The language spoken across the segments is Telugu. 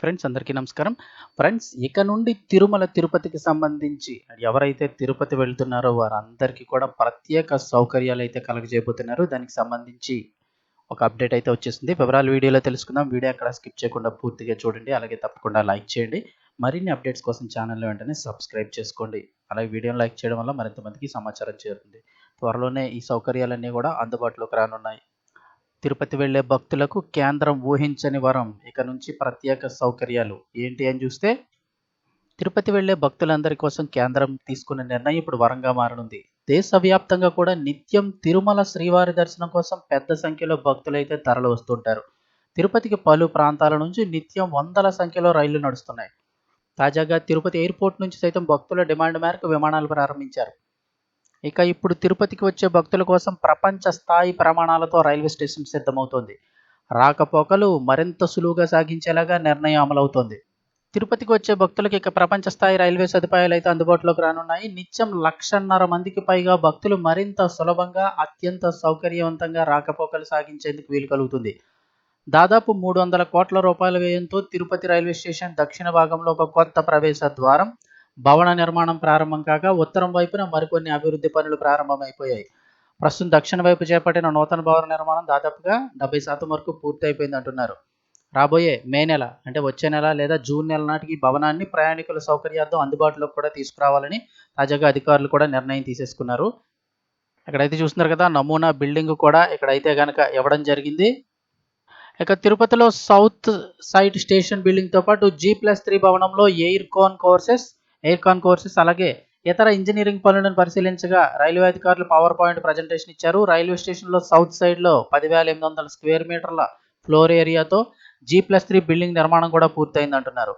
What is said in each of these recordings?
ఫ్రెండ్స్ అందరికీ నమస్కారం. ఫ్రెండ్స్ ఇక నుండి తిరుమల తిరుపతికి సంబంధించి ఎవరైతే తిరుపతి వెళ్తున్నారో వారందరికీ కూడా ప్రత్యేక సౌకర్యాలు అయితే కలగజేయబోతున్నారు. దానికి సంబంధించి ఒక అప్డేట్ అయితే వచ్చేసింది. వివరాలు వీడియోలో తెలుసుకుందాం. వీడియో అక్కడ స్కిప్ చేయకుండా పూర్తిగా చూడండి. అలాగే తప్పకుండా లైక్ చేయండి. మరిన్ని అప్డేట్స్ కోసం ఛానల్ వెంటనే సబ్స్క్రైబ్ చేసుకోండి. అలాగే వీడియోని లైక్ చేయడం వల్ల మరింత మందికి సమాచారం చేరుతుంది. త్వరలోనే ఈ సౌకర్యాలన్నీ కూడా అందుబాటులోకి రానున్నాయి. తిరుపతి వెళ్ళే భక్తులకు కేంద్రం ఊహించని వరం ఇక నుంచి ప్రత్యేక సౌకర్యాలు. ఏంటి అని చూస్తే తిరుపతి వెళ్ళే భక్తులందరి కోసం కేంద్రం తీసుకున్న నిర్ణయం ఇప్పుడు వరంగా మారనుంది. దేశవ్యాప్తంగా కూడా నిత్యం తిరుమల శ్రీవారి దర్శనం కోసం పెద్ద సంఖ్యలో భక్తులైతే తరలి వస్తుంటారు. తిరుపతికి పలు ప్రాంతాల నుంచి నిత్యం వందల సంఖ్యలో రైళ్ళు నడుస్తున్నాయి. తాజాగా తిరుపతి ఎయిర్పోర్ట్ నుంచి సైతం భక్తుల డిమాండ్ మేరకు విమానాలు ప్రారంభించారు. ఇక ఇప్పుడు తిరుపతికి వచ్చే భక్తుల కోసం ప్రపంచ స్థాయి ప్రమాణాలతో రైల్వే స్టేషన్ సిద్ధమవుతోంది. రాకపోకలు మరింత సులువుగా సాగించేలాగా నిర్ణయం అమలవుతోంది. తిరుపతికి వచ్చే భక్తులకు ఇక ప్రపంచ స్థాయి రైల్వే సదుపాయాలు అయితే అందుబాటులోకి రానున్నాయి. నిత్యం లక్షన్నర మందికి పైగా భక్తులు మరింత సులభంగా అత్యంత సౌకర్యవంతంగా రాకపోకలు సాగించేందుకు వీలు కలుగుతుంది. దాదాపు మూడు వందల కోట్ల రూపాయల వ్యయంతో తిరుపతి రైల్వే స్టేషన్ దక్షిణ భాగంలో ఒక కొత్త ప్రవేశ ద్వారం భవన నిర్మాణం ప్రారంభం కాగా ఉత్తరం వైపున మరికొన్ని అభివృద్ధి పనులు ప్రారంభమైపోయాయి. ప్రస్తుతం దక్షిణ వైపు చేపట్టిన నూతన భవన నిర్మాణం దాదాపుగా డెబ్బై శాతం వరకు పూర్తి అయిపోయింది అంటున్నారు. రాబోయే మే నెల అంటే వచ్చే నెల లేదా జూన్ నెల నాటికి ఈ భవనాన్ని ప్రయాణికుల సౌకర్యార్థం అందుబాటులోకి కూడా తీసుకురావాలని తాజాగా అధికారులు కూడా నిర్ణయం తీసేసుకున్నారు. ఇక్కడైతే చూస్తున్నారు కదా నమూనా బిల్డింగ్ కూడా ఇక్కడైతే కనుక ఇవ్వడం జరిగింది. ఇక తిరుపతిలో సౌత్ సైడ్ స్టేషన్ బిల్డింగ్తో పాటు జీ ప్లస్ త్రీ భవనంలో air concourses air concourses అలాగే ఇతర ఇంజనీరింగ్ పనులను పరిశీలించగా రైల్వే అధికారులు పవర్ పాయింట్ ప్రజెంటేషన్ ఇచ్చారు. రైల్వే స్టేషన్లో సౌత్ సైడ్లో పదివేల ఎనిమిది వందల స్క్వేర్ మీటర్ల ఫ్లోర్ ఏరియాతో జీ ప్లస్ త్రీ బిల్డింగ్ నిర్మాణం కూడా పూర్తయింది అంటున్నారు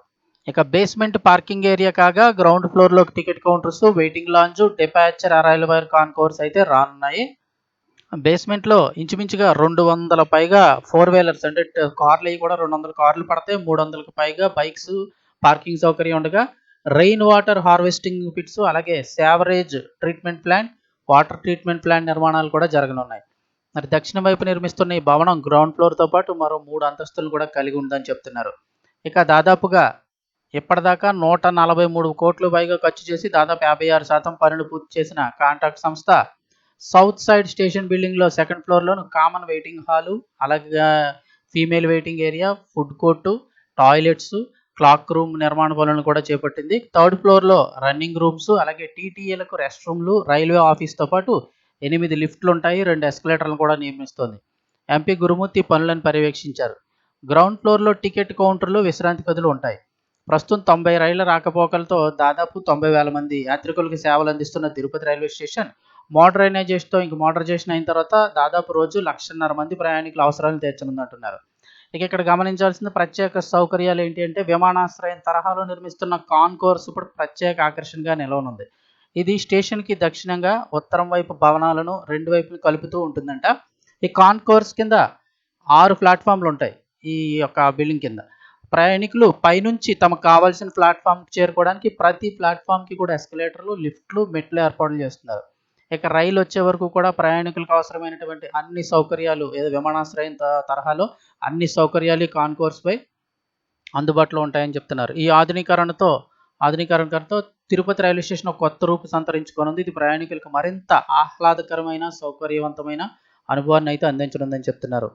ఇక బేస్మెంట్ పార్కింగ్ ఏరియా కాగా గ్రౌండ్ ఫ్లోర్లో ticket counters waiting lounge departure arrival air concourse అయితే రానున్నాయి. బేస్మెంట్లో ఇంచుమించుగా రెండు వందల పైగా ఫోర్ వీలర్స్ అంటే కార్లు అవి కూడా రెండు వందల కార్లు పడతాయి. మూడు వందలకు పైగా బైక్స్ పార్కింగ్ సౌకర్యం ఉండగా రెయిన్ వాటర్ హార్వెస్టింగ్ పిట్స్ అలాగే sewerage treatment plant water treatment plant నిర్మాణాలు కూడా జరగనున్నాయి. మరి దక్షిణ వైపు నిర్మిస్తున్న ఈ భవనం గ్రౌండ్ ఫ్లోర్తో పాటు మరో మూడు అంతస్తులు కూడా కలిగి ఉందని చెప్తున్నారు. ఇక దాదాపుగా ఇప్పటిదాకా నూట నలభై మూడు కోట్లు పైగా ఖర్చు చేసి దాదాపు యాభై ఆరు శాతం పనులు పూర్తి చేసిన కాంట్రాక్ట్ సంస్థ సౌత్ సైడ్ స్టేషన్ బిల్డింగ్లో సెకండ్ ఫ్లోర్లోను కామన్ వెయిటింగ్ హాలు అలాగే female waiting area food court toilets clock room నిర్మాణ పనులను కూడా చేపట్టింది. థర్డ్ ఫ్లోర్లో రన్నింగ్ రూమ్స్ అలాగే టీటీఏలకు రెస్ట్ రూమ్లు రైల్వే ఆఫీస్తో పాటు ఎనిమిది లిఫ్ట్లు ఉంటాయి రెండు ఎస్కలేటర్లను కూడా నియమిస్తోంది. ఎంపీ గురుమూర్తి పనులను పర్యవేక్షించారు. గ్రౌండ్ ఫ్లోర్లో టికెట్ కౌంటర్లు విశ్రాంతి గదులు ఉంటాయి. ప్రస్తుతం తొంభై రైళ్ళ రాకపోకలతో దాదాపు తొంభై వేల మంది యాత్రికులకు సేవలు అందిస్తున్న తిరుపతి రైల్వే స్టేషన్ మోడరైనైజేషన్తో ఇంక మోడరైజేషన్ అయిన తర్వాత దాదాపు రోజు లక్షన్నర మంది ప్రయాణికుల అవసరాలను తీర్చనుందంటున్నారు. ఇక ఇక్కడ గమనించాల్సిన ప్రత్యేక సౌకర్యాలు ఏంటి అంటే విమానాశ్రయం తరహాలో నిర్మిస్తున్న కాన్కోర్స్ ఇప్పుడు ప్రత్యేక ఆకర్షణగా నిలవనుంది. ఇది స్టేషన్కి దక్షిణంగా ఉత్తరం వైపు భవనాలను రెండు వైపులు కలుపుతూ ఉంటుందంట. ఈ కాన్కోర్స్ కింద ఆరు ప్లాట్ఫామ్లు ఉంటాయి ఈ యొక్క బిల్డింగ్ కింద. ప్రయాణికులు పైనుంచి తమకు కావాల్సిన ప్లాట్ఫామ్కి చేరుకోవడానికి ప్రతి ప్లాట్ఫామ్కి కూడా ఎస్కలేటర్లు లిఫ్ట్లు మెట్లు ఏర్పాట్లు చేస్తున్నారు. ఇక రైలు వచ్చే వరకు కూడా ప్రయాణికులకు అవసరమైనటువంటి అన్ని సౌకర్యాలు ఏదో విమానాశ్రయం తరహాలో అన్ని సౌకర్యాలు కాన్కోర్స్ పై అందుబాటులో ఉంటాయని చెప్తున్నారు. ఈ ఆధునీకరణతో ఆధునీకరణతో తిరుపతి రైల్వే స్టేషన్ ఒక కొత్త రూపు సంతరించుకోనుంది. ఇది ప్రయాణికులకు మరింత ఆహ్లాదకరమైన సౌకర్యవంతమైన అనుభవాన్ని అయితే అందించనుందని చెప్తున్నారు.